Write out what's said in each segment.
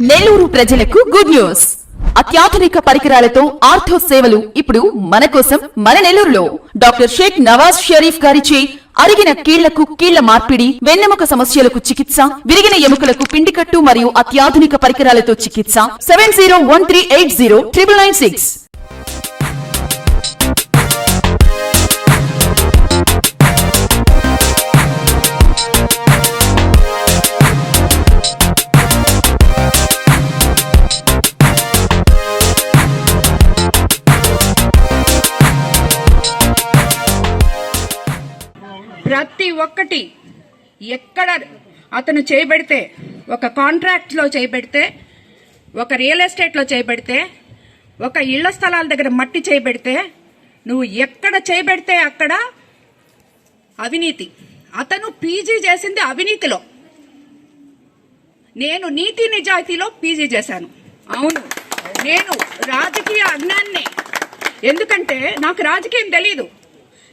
నెల్లూరు ప్రజలకు good news. అత్యాధునిక పరికరాలతో ఆర్థో సేవలు ఇప్పుడు మన కోసం మన నెల్లూరులో. డాక్టర్ షేక్ నవాజ్ షరీఫ్ గారిచే అరిగిన కీళ్ళకు కీళ్ళ మార్పిడి వెన్నెముక సమస్యలకు చికిత్స విరిగిన ఎముకలకు పిండికట్టు మరియు అత్యాధునిక పరికరాలతో చికిత్స seven zero one three eight zero triple nine six. ప్రతి ఒక్కటి ఎక్కడ అతను చేయబెడితే ఒక కాంట్రాక్ట్లో చేయబెడితే ఒక రియల్ ఎస్టేట్లో చేయబెడితే ఒక ఇళ్ళ స్థలాల దగ్గర మట్టి చేయబెడితే నువ్వు ఎక్కడ చేయబెడితే అక్కడ అవినీతి. అతను పీజీ చేసింది అవినీతిలో. నేను నీతి నిజాయితీలో పీజీ చేశాను. అవును. నేను రాజకీయ అజ్ఞాన్నే. ఎందుకంటే నాకు రాజకీయం తెలీదు.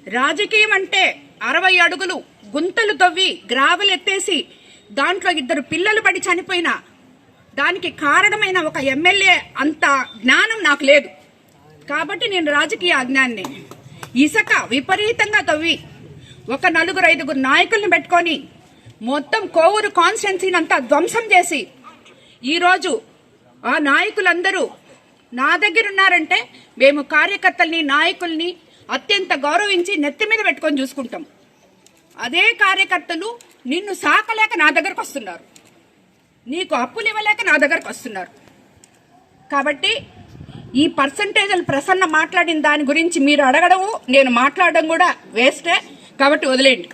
రాజకీయం అంటే అరవై అడుగులు గుంతలు తవ్వి గ్రావెల్ ఎత్తేసి దాంట్లో ఇద్దరు పిల్లలు పడి చనిపోయిన దానికి కారణమైన ఒక ఎమ్మెల్యే అంత జ్ఞానం నాకు లేదు. కాబట్టి నేను రాజకీయ అజ్ఞాన్ని ఇసక విపరీతంగా తవ్వి ఒక నలుగురు ఐదుగురు నాయకుల్ని పెట్టుకొని మొత్తం కోవూరు కాన్స్టిట్యున్సీని అంతా ధ్వంసం చేసి ఈరోజు ఆ నాయకులందరూ నా దగ్గర ఉన్నారంటే మేము కార్యకర్తల్ని నాయకుల్ని అత్యంత గౌరవించి నెత్తి మీద పెట్టుకొని చూసుకుంటాం. అదే కార్యకర్తలు నిన్ను సాకలేక నా దగ్గరకు వస్తున్నారు. నీకు అప్పులు ఇవ్వలేక నా దగ్గరకు వస్తున్నారు. కాబట్టి ఈ పర్సంటేజ్లు ప్రసన్న మాట్లాడిన దాని గురించి మీరు అడగడము నేను మాట్లాడడం కూడా వేస్టే కాబట్టి వదిలేయండి.